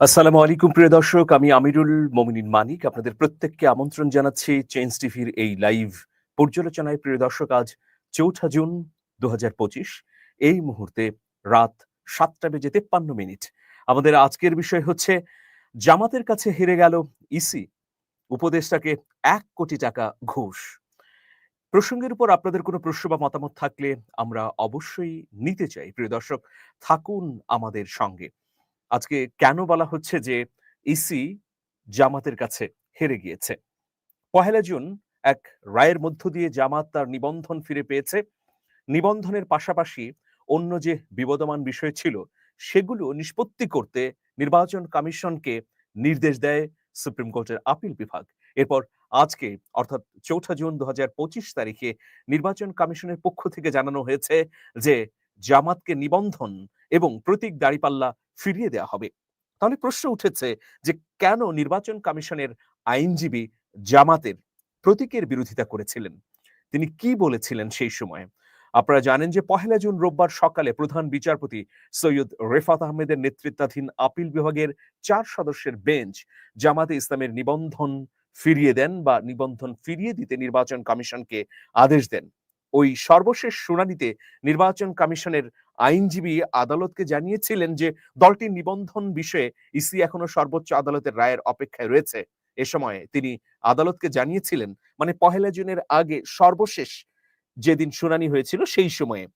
আসসালামু আলাইকুম, প্রিয় দর্শক। আমি আমিরুল মমিনিন মানিক। আপনাদের প্রত্যেককে আমন্ত্রণ জানাচ্ছি চেঞ্জ টিভির এই লাইভ পর্যালোচনায়। প্রিয় দর্শক, আজ চৌঠা জুন দুহাজার পঁচিশ। এই মুহূর্তে রাত সাতটা বেজে তেপ্পান্ন মিনিট। আমাদের আজকের বিষয় হচ্ছে, জামাতের কাছে হেরে গেল ইসি উপদেষ্টাকে এক কোটি টাকা ঘুষ। প্রসঙ্গের উপর আপনাদের কোনো প্রশ্ন বা মতামত থাকলে আমরা অবশ্যই নিতে চাই। প্রিয় দর্শক, থাকুন আমাদের সঙ্গে। আজকে কেন বলা হচ্ছে যে ইসি জামাতের কাছে হেরে গিয়েছে? পহেলা জুন এক রায়ের মধ্য দিয়ে জামাত তার নিবন্ধন ফিরে পেয়েছে। নিবন্ধনের পাশাপাশি অন্য যে বিবদমান বিষয় ছিল, সেগুলো নিষ্পত্তি করতে নির্বাচন কমিশনকে নির্দেশ দেয় সুপ্রিম কোর্টের আপিল বিভাগ। এরপর আজকে, অর্থাৎ চৌঠা জুন দু হাজার পঁচিশ তারিখে নির্বাচন কমিশনের পক্ষ থেকে জানানো হয়েছে যে জামাতকে নিবন্ধন এবং প্রতীক দাঁড়িপাল্লা ফিরিয়ে দেওয়া হবে। তাহলে প্রশ্ন উঠেছে যে কেন নির্বাচন কমিশনের আইনজীবী জামাতের প্রতীকের বিরোধিতা করেছিলেন? তিনি কি বলেছিলেন সেই সময়? আপনারা জানেন যে পহেলা জুন রোববার সকালে প্রধান বিচারপতি সৈয়দ রেফাত আহমেদের নেতৃত্বাধীন আপিল বিভাগের চার সদস্যের বেঞ্চ জামাতে ইসলামের নিবন্ধন ফিরিয়ে দেন বা নিবন্ধন ফিরিয়ে দিতে নির্বাচন কমিশনকে আদেশ দেন। ওই সর্বশেষ শুনানিতে নির্বাচন কমিশনের আইনজীবী আদালতকে জানিয়েছিলেন যে, দলটির নিবন্ধন বিষয়ে ইসি এখনও সর্বোচ্চ আদালতের রায়ের অপেক্ষায় রয়েছে। এ সময় তিনি আদালতকে জানিয়েছিলেন মানে পহেলা জুনের আগে সর্বশেষ যেদিন শুনানি হয়েছিল সেই সময়ে।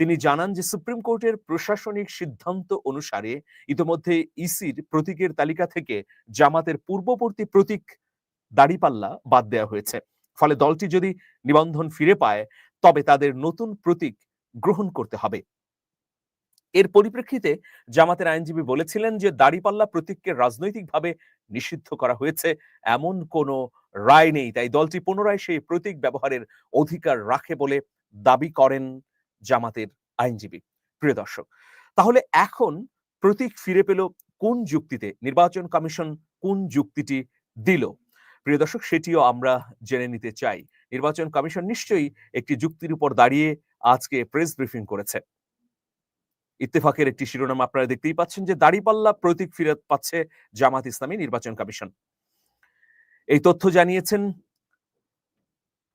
তিনি জানান যে, সুপ্রিম কোর্টের প্রশাসনিক সিদ্ধান্ত অনুসারে ইতোমধ্যে ইসির প্রতীকের তালিকা থেকে জামাতের পূর্ববর্তী প্রতীক দাড়িপাল্লা বাদ দেওয়া হয়েছে। ফলে দলটি যদি নিবন্ধন ফিরে পায় তবে তাদের নতুন প্রতীক গ্রহণ করতে হবে। এর পরিপ্রেক্ষিতে জামাতের আইনজীবী বলেছিলেন যে, দাড়িপাল্লা প্রতীককে রাজনৈতিকভাবে নিষিদ্ধ করা হয়েছে এমন কোনো রায় নেই। তাই দলটি পুনরায় সেই প্রতীক ব্যবহারের অধিকার রাখে বলে দাবি করেন জামাতের আইনজীবী। প্রিয় দর্শক, তাহলে এখন প্রতীক ফিরে পেল কোন যুক্তিতে? নির্বাচন কমিশন কোন যুক্তিটি দিল? প্রিয় দর্শক, সেটিও আমরা জেনে নিতে চাই। নির্বাচন কমিশন নিশ্চয়ই একটি যুক্তির উপর দাঁড়িয়ে আজকে প্রেস ব্রিফিং করেছে। ইত্তেফাকের একটি শিরোনাম আপনারা দেখতেই পাচ্ছেন যে দাড়িপাল্লা প্রতীক ফিরত পাচ্ছে জামাত ইসলামী নির্বাচন কমিশন। এই তথ্য জানিয়েছেন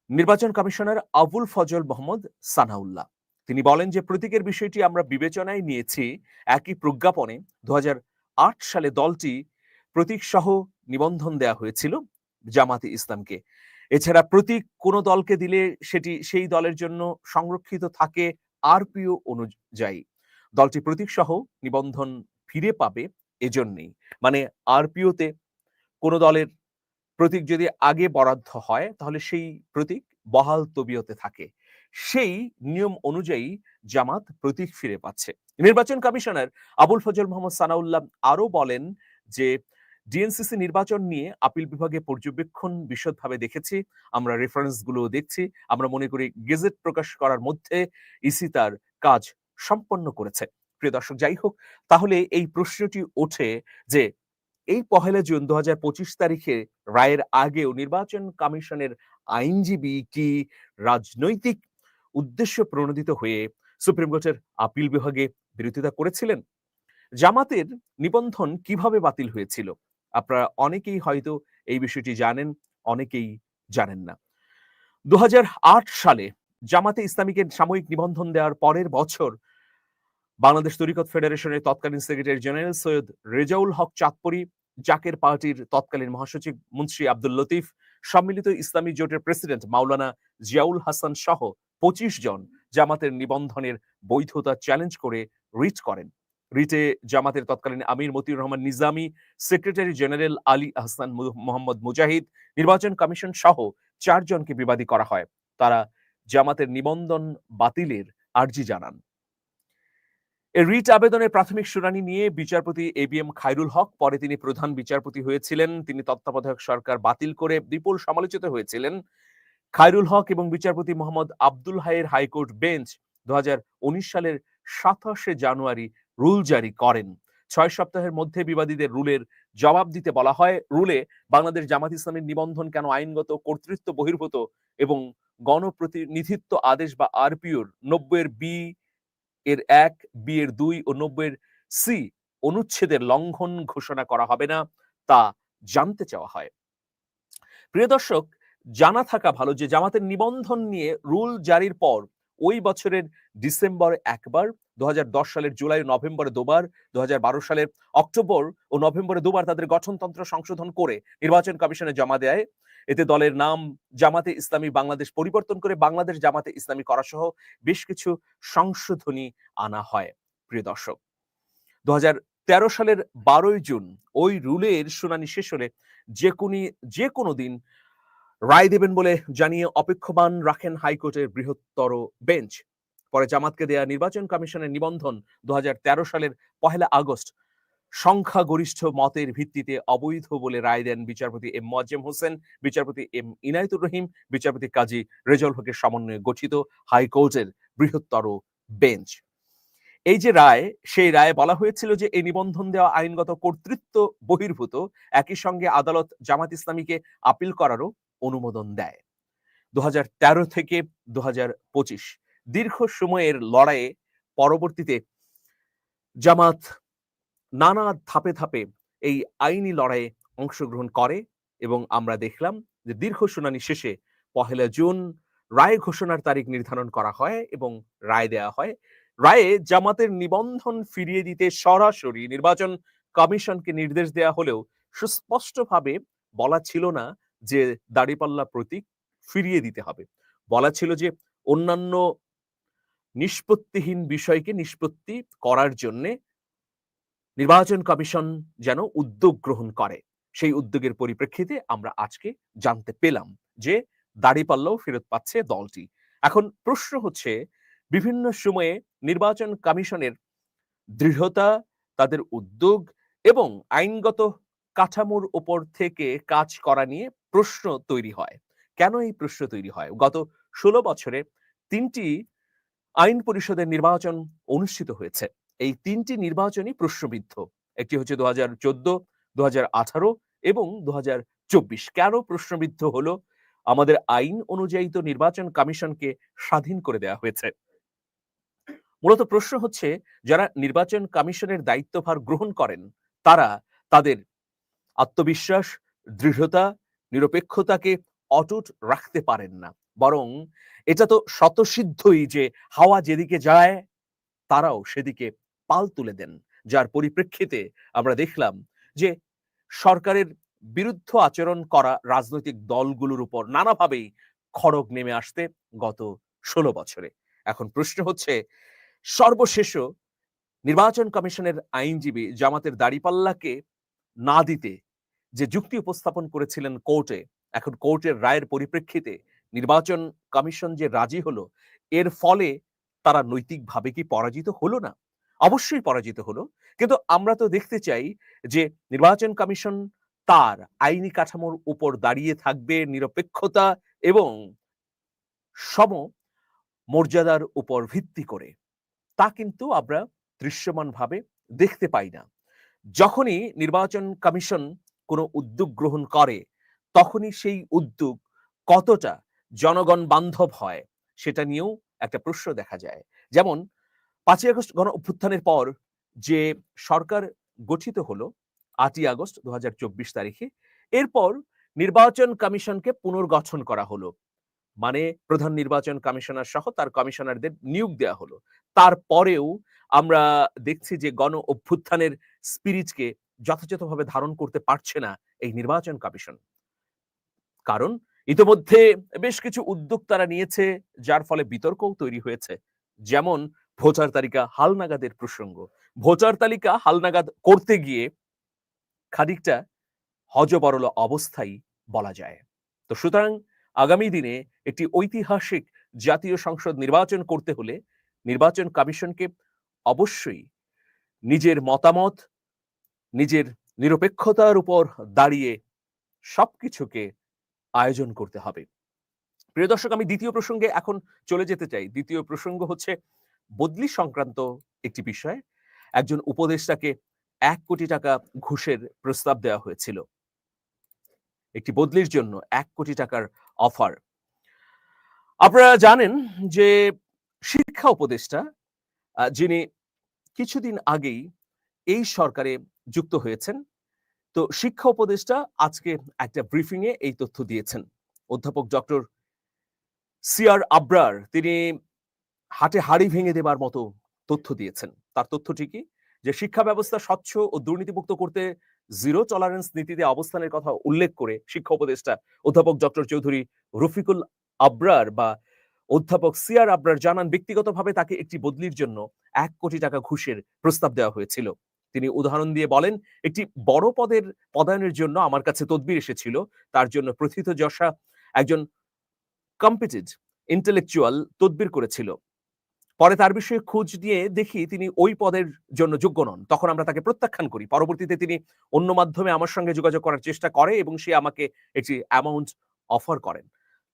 নির্বাচন কমিশনার আবুল ফজল মোহাম্মদ সানাউল্লাহ। তিনি বলেন যে প্রতীকের বিষয়টি আমরা বিবেচনায় নিয়েছি, একই প্রজ্ঞাপনে দু হাজার আট সালে দলটি প্রতীক সহ নিবন্ধন দেয়া হয়েছিল। জামাতে ইসলামকে। এছাড়া প্রতীক কোনো দলকে দিলে সেটি সেই দলের জন্য সংরক্ষিত থাকে আরপিও অনুযায়ী। দলটি প্রতীক সহ নিবন্ধন ফিরে পাবে এজন্যই। মানে আরপিওতে কোনো দলের প্রতীক যদি আগে বরাদ্দ হয়, তাহলে সেই প্রতীক বহাল তবিয়তে থাকে। সেই নিয়ম অনুযায়ী জামাত প্রতীক ফিরে পাচ্ছে। নির্বাচন কমিশনার আবুল ফজল মোহাম্মদ সানাউল্লাহ আরও বলেন যে ডিএনসিসি নির্বাচন নিয়ে আপিল বিভাগে পর্যবেক্ষণ বিশদভাবে দেখেছি, আমরা রেফারেন্সগুলো দেখছি, আমরা মনে করি গেজেট প্রকাশ করার মধ্যে ইসি তার কাজ সম্পন্ন করেছে। প্রিয় দর্শক, যাই হোক, তাহলে এই প্রশ্নটি ওঠে যে এই পহেলা জুন দু হাজার পঁচিশ তারিখে রায়ের আগেও নির্বাচন কমিশনের আইনজীবী কি রাজনৈতিক উদ্দেশ্য প্রণোদিত হয়ে সুপ্রিম কোর্টের আপিল বিভাগে বিরোধিতা করেছিলেন? জামাতের নিবন্ধন কীভাবে বাতিল হয়েছিল? আপনারা অনেকেই হয়তো এই বিষয়টি জানেন, অনেকেই জানেন না। দু হাজার আট সালে জামাতে ইসলামীকে সাময়িক নিবন্ধন দেওয়ার পরের বছর বাংলাদেশ তরিকত ফেডারেশনের তৎকালীন সেক্রেটারি জেনারেল সৈয়দ রেজাউল হক চাঁদপুরি, জাকের পার্টির তৎকালীন মহাসচিব মুন্সী আব্দুল লতিফ, সম্মিলিত ইসলামী জোটের প্রেসিডেন্ট মাওলানা জিয়াউল হাসান সহ পঁচিশ জন জামাতের নিবন্ধনের বৈধতা চ্যালেঞ্জ করে রিট করেন। রিটে জামাতের তৎকালীন আমির মতিউর রহমান নিজামী, সেক্রেটারি জেনারেল আলী আহসান মোহাম্মদ মুজাহিদ, নির্বাচন কমিশন সহ চারজনকে বিবাদী করা হয়। তারা জামাতের নিবন্ধন বাতিলের আর্জি জানান। এই রিট আবেদনের প্রাথমিক শুনানি নিয়ে বিচারপতি A B M Khairul Haque, পরে তিনি প্রধান বিচারপতি হয়েছিলেন। তিনি তত্ত্বাবধায়ক সরকার বাতিল করে বিপুল সমালোচিত হয়েছিলেন। খায়রুল হক এবং বিচারপতি Mohammad Abdul Hayer high court bench দু হাজার উনিশ সালের সাতাশে জানুয়ারি রুল জারি করেন। ছয় সপ্তাহের মধ্যে বিবাদীদের রুলের জবাব দিতে বলা হয়। রুলে বাংলাদেশ জামাত ইসলামের নিবন্ধন কেন আইনগত কর্তৃত্ব বহির্ভূত এবং গণপ্রতিনিধিত্ব আদেশ বা আরপিওর নব্বইয়ের বি এর এক, বি এর দুই ও নব্বইয়ের সি অনুচ্ছেদের লঙ্ঘন ঘোষণা করা হবে না তা জানতে চাওয়া হয়। প্রিয় দর্শক, জানা থাকা ভালো যে জামাতের নিবন্ধন নিয়ে রুল জারির পর ওই বছরের ডিসেম্বর একবার দু হাজার দশ সালের জুলাই নভেম্বরে দুবার, দু সালের অক্টোবর ও নভেম্বরে দুবার তাদের গঠনতন্ত্র সংশোধন করে নির্বাচন কমিশনে জমা দেয়। এতে দলের নাম জামাতে ইসলামী, বাংলাদেশ পরিবর্তন করে বাংলাদেশ জামাতে ইসলামী করা সহ বেশ কিছু সংশোধনী আনা হয়। প্রিয় দর্শক, দু তেরো সালের বারোই জুন ওই রুলের শুনানি শেষ হলে যে কোনি, যে কোনো দিন রায় দেবেন বলে জানিয়ে অপেক্ষমান রাখেন হাইকোর্টের বৃহত্তর বেঞ্চ। পরে জামাতকে দেয়া নির্বাচন কমিশনের নিবন্ধন দু হাজার তেরো সালের পহেলা আগস্ট। সংখ্যাগরিষ্ঠ মতের ভিত্তিতে অবৈধ বলে রায় দেন বিচারপতি এম মোয়াজ্জেম হোসেন, বিচারপতি এম ইনায়তুর রহিম, বিচারপতি কাজী রেজাউল হকের সমন্বয়ে গঠিত হাইকোর্টের বৃহত্তর বেঞ্চ। এই যে রায়, সেই রায়ে বলা হয়েছিল যে এই নিবন্ধন দেওয়া আইনগত কর্তৃত্ব বহির্ভূত, একই সঙ্গে আদালত জামাত ইসলামীকে আপিল করারও অনুমোদন দেয়। দু হাজার তেরো থেকে দু হাজার পঁচিশ দীর্ঘ সময়ের লড়াইয়ে পরবর্তীতে জামাত নানা ধাপে ধাপে এই আইনি লড়াইয়ে অংশগ্রহণ করে এবং আমরা দেখলাম যে দীর্ঘ শুনানি শেষে পহেলা জুন রায় ঘোষণার তারিখ নির্ধারণ করা হয় এবং রায় দেয়া হয়। রায়ে জামাতের নিবন্ধন ফিরিয়ে দিতে সরাসরি নির্বাচন কমিশনকে নির্দেশ দেয়া হলেও সুস্পষ্টভাবে বলা ছিল না যে দাড়িপাল্লা প্রতীক ফিরিয়ে দিতে হবে। বলা ছিল যে অন্যান্য নিষ্পত্তিহীন বিষয়কে নিষ্পত্তি করার জন্যে নির্বাচন কমিশন যেন উদ্যোগ গ্রহণ করে। সেই উদ্যোগের পরিপ্রেক্ষিতে আমরা আজকে জানতে পেলাম যে দাড়িপাল্লাও ফেরত পাচ্ছে দলটি। এখন প্রশ্ন হচ্ছে, বিভিন্ন সময়ে নির্বাচন কমিশনের দৃঢ়তা, তাদের উদ্যোগ এবং আইনগত কাঠামোর ওপর থেকে কাজ করা নিয়ে প্রশ্ন তৈরি হয়। কেন এই প্রশ্ন তৈরি হয়? গত ষোলো বছরে তিনটি আইন পরিষদের নির্বাচন অনুষ্ঠিত হয়েছে। এই তিনটি নির্বাচনই প্রশ্নবিদ্ধ। একটি হচ্ছে দু হাজার চোদ্দ আঠারো এবং দু হাজার চব্বিশ। কেন প্রশ্নবিদ্ধ হলো? আমাদের আইন অনুযায়ী তো নির্বাচন কমিশনকে স্বাধীন করে দেওয়া হয়েছে। মূলত প্রশ্ন হচ্ছে, যারা নির্বাচন কমিশনের দায়িত্বভার গ্রহণ করেন, তারা তাদের আত্মবিশ্বাস, দৃঢ়তা, নিরপেক্ষতাকে অটুট রাখতে পারেন না। বরং এটা তো শতসিদ্ধই যে হাওয়া যেদিকে যায়, তারাও সেদিকে পাল তুলে দেন। যার পরিপ্রেক্ষিতে আমরা দেখলাম যে সরকারের বিরুদ্ধ আচরণ করা রাজনৈতিক দলগুলোর উপর নানাভাবেই খড়গ নেমে আসতে গত ষোলো বছরে। এখন প্রশ্ন হচ্ছে, সর্বশেষও নির্বাচন কমিশনের আইনজীবী জামাতের দাড়িপাল্লাকে না দিতে যে যুক্তি উপস্থাপন করেছিলেন কোর্টে, এখন কোর্টের রায়ের পরিপ্রেক্ষিতে নির্বাচন কমিশন যে রাজি হলো, এর ফলে তারা নৈতিকভাবে কি পরাজিত হলো না? অবশ্যই পরাজিত হলো। কিন্তু আমরা তো দেখতে চাই যে নির্বাচন কমিশন তার আইনি কাঠামোর উপর দাঁড়িয়ে থাকবে, নিরপেক্ষতা এবং সম মর্যাদার উপর ভিত্তি করে। তা কিন্তু আমরা দৃশ্যমানভাবে দেখতে পাই না। যখনই নির্বাচন কমিশন কোনো উদ্যোগ গ্রহণ করে, তখনই সেই উদ্যোগ কতটা জনগণ বান্ধব হয়, সেটা নিয়েও একটা প্রশ্ন দেখা যায়। যেমন, পাঁচই আগস্ট গণ অভ্যুত্থানের পর যে সরকার গঠিত হলো, আটই আগস্ট দু তারিখে, এরপর নির্বাচন কমিশনকে পুনর্গঠন করা হলো। মানে প্রধান নির্বাচন কমিশনার সহ তার কমিশনারদের নিয়োগ দেওয়া হলো। তারপরেও আমরা দেখছি যে গণ অভ্যুত্থানের স্পিরিটকে যথাযথভাবে ধারণ করতে পারছে না এই নির্বাচন কমিশন। কারণ ইতোমধ্যে বেশ কিছু উদ্যোগ তারা নিয়েছে, যার ফলে বিতর্কও তৈরি হয়েছে। যেমন, ভোটার তালিকা হালনাগাদের প্রসঙ্গ। ভোটার তালিকা হালনাগাদ করতে গিয়ে খানিকটা হজবরল অবস্থায় বলা যায়। তো সুতরাং, আগামী দিনে একটি ঐতিহাসিক জাতীয় সংসদ নির্বাচন করতে হলে নির্বাচন কমিশনকে অবশ্যই নিজের মতামত, নিজের নিরপেক্ষতার উপর দাঁড়িয়ে সবকিছুকে আয়োজন করতে হবে। প্রিয় দর্শক, আমি দ্বিতীয় প্রসঙ্গে এখন চলে যেতে চাই। দ্বিতীয় প্রসঙ্গ হচ্ছে, বদলি সংক্রান্ত একটি বিষয়। একজন উপদেষ্টাকে এক কোটি টাকা ঘুষের প্রস্তাব দেওয়া হয়েছিল। একটি বদলির জন্য এক কোটি টাকার অফার। আপনারা জানেন যে শিক্ষা উপদেষ্টা যিনি কিছুদিন আগেই এই সরকারে যুক্ত হয়েছেন তো শিক্ষা উপদেষ্টা আজকে একটা ব্রিফিং এ এই তথ্য দিয়েছেন। অধ্যাপক ডক্টর সিআর আবরার তিনি হাটে হাড়ি ভেঙে দেবার মতো তথ্য দিয়েছেন। তার তথ্যটি কি যে শিক্ষা ব্যবস্থা স্বচ্ছ ও দুর্নীতিমুক্ত করতে জিরো টলারেন্স নীতিতে অবস্থানের কথা উল্লেখ করে শিক্ষা উপদেষ্টা অধ্যাপক ডক্টর চৌধুরী রফিকুল আব্রার বা অধ্যাপক সিআর আব্রার জানান, ব্যক্তিগতভাবে তাকে একটি বদলির জন্য এক কোটি টাকা ঘুষের প্রস্তাব দেওয়া হয়েছিল। তিনি উদাহরণ দিয়ে বলেন, একটি বড় পদের পদায়নের জন্য আমার কাছে তদবির এসেছিল। তার জন্য প্রথিত যশা একজন কম্পিটেড ইন্টেলেকচুয়াল তদবির করেছিল। পরে তার বিষয়ে খোঁজ নিয়ে দেখি তিনি ওই পদের জন্য যোগ্য নন। তখন আমরা তাকে প্রত্যাখ্যান করি। পরবর্তীতে তিনি অন্য মাধ্যমে আমার সঙ্গে যোগাযোগ করার চেষ্টা করে এবং সে আমাকে একটি অ্যামাউন্ট অফার করেন।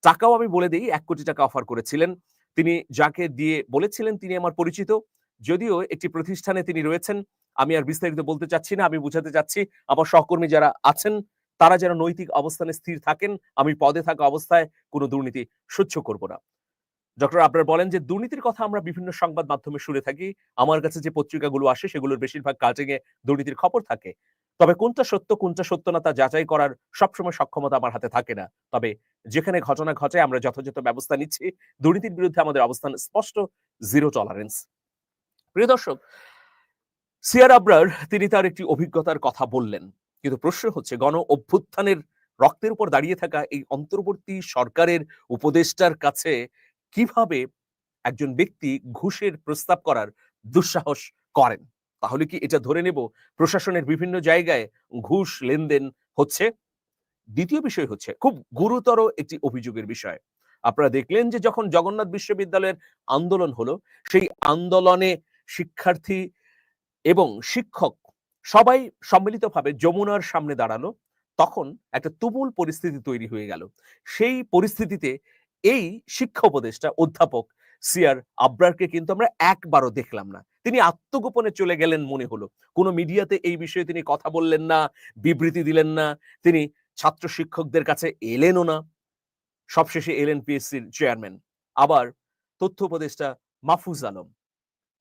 টাকাও আমি বলে দিই, এক কোটি টাকা অফার করেছিলেন। তিনি যাকে দিয়ে বলেছিলেন তিনি আমার পরিচিত। যদিও একটি প্রতিষ্ঠানে তিনি রয়েছেন, আমি আর বিস্তারিত বলতে চাচ্ছি না, আমি বুঝাতে চাচ্ছি, আমার সহকর্মী যারা আছেন, তারা যেন নৈতিক অবস্থানে স্থির থাকেন, আমি পদে থাকা অবস্থায় কোনো দুর্নীতি সহ্য করব না। ডক্টর, আপনার বলেন যে দুর্নীতির কথা আমরা বিভিন্ন সংবাদ মাধ্যমে শুনে থাকি, আমার কাছে যে পত্রিকাগুলো আসে, সেগুলোর বেশিরভাগ কাটিং দুর্নীতির খবর থাকে। তবে কোনটা সত্য কোনটা সত্য না, তা যাচাই করার সবসময় সক্ষমতা আমার হাতে থাকে না। তবে যেখানে ঘটনা ঘটে, আমরা যথাযথ ব্যবস্থা নিচ্ছি, দুর্নীতির বিরুদ্ধে আমাদের অবস্থান স্পষ্ট জিরো টলারেন্স প্রিয় দর্শক, সিয়ার আবরার, তিনি তার একটি অভিজ্ঞতার কথা বললেন। কিন্তু প্রশ্ন হচ্ছে, গণ অভ্যুত্থানের রক্তের উপর দাঁড়িয়ে থাকা এই অন্তর্বর্তী সরকারের উপদেষ্টার কাছে কীভাবে একজন ব্যক্তি ঘুষের প্রস্তাব করার দুঃসাহস করেন? তাহলে কি এটা ধরে নেব, প্রশাসনের বিভিন্ন জায়গায় ঘুষ লেনদেন হচ্ছে? দ্বিতীয় বিষয় হচ্ছে, খুব গুরুতর একটি অভিযোগের বিষয়। আপনারা দেখলেন যে যখন জগন্নাথ বিশ্ববিদ্যালয়ের আন্দোলন হলো, সেই আন্দোলনে শিক্ষার্থী এবং শিক্ষক সবাই সম্মিলিতভাবে যমুনার সামনে দাঁড়াল। তখন একটা তুমুল পরিস্থিতি তৈরি হয়ে গেল। সেই পরিস্থিতিতে এই শিক্ষা উপদেষ্টা অধ্যাপক সিয়ার আব্রারকে কিন্তু আমরা একবারও দেখলাম না। তিনি আত্মগোপনে চলে গেলেন মনে হলো। কোনো মিডিয়াতে এই বিষয়ে তিনি কথা বললেন না, বিবৃতি দিলেন না। তিনি ছাত্র শিক্ষকদের কাছে এলেনও না। সবশেষে এলেন পিএসসির চেয়ারম্যান। আবার তথ্য উপদেষ্টা মাহফুজ আলম।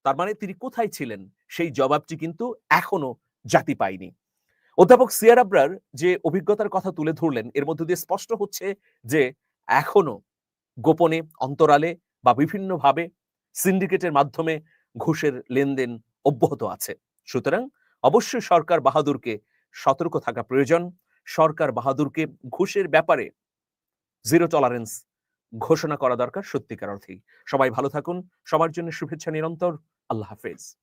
তার মানে তিনি কোথায় ছিলেন? সেই জবাবটি কিন্তু এখনও জাতি পায়নি। অধ্যাপক সিয়ার আবরার যে অভিজ্ঞতার কথা তুলে ধরলেন, এর মধ্য দিয়ে স্পষ্ট হচ্ছে যে এখনও গোপনে, অন্তরালে বা বিভিন্নভাবে সিন্ডিকেটের মাধ্যমে ঘুষের লেনদেন অব্যাহত আছে। সুতরাং অবশ্যই সরকার বাহাদুরকে সতর্ক থাকা প্রয়োজন। সরকার বাহাদুরকে ঘুষের ব্যাপারে জিরো টলারেন্স ঘোষণা করা দরকার সত্যিকার অর্থেই। সবাই ভালো থাকুন সবার জন্য শুভেচ্ছা নিরন্তর। আল্লাহ হাফেজ।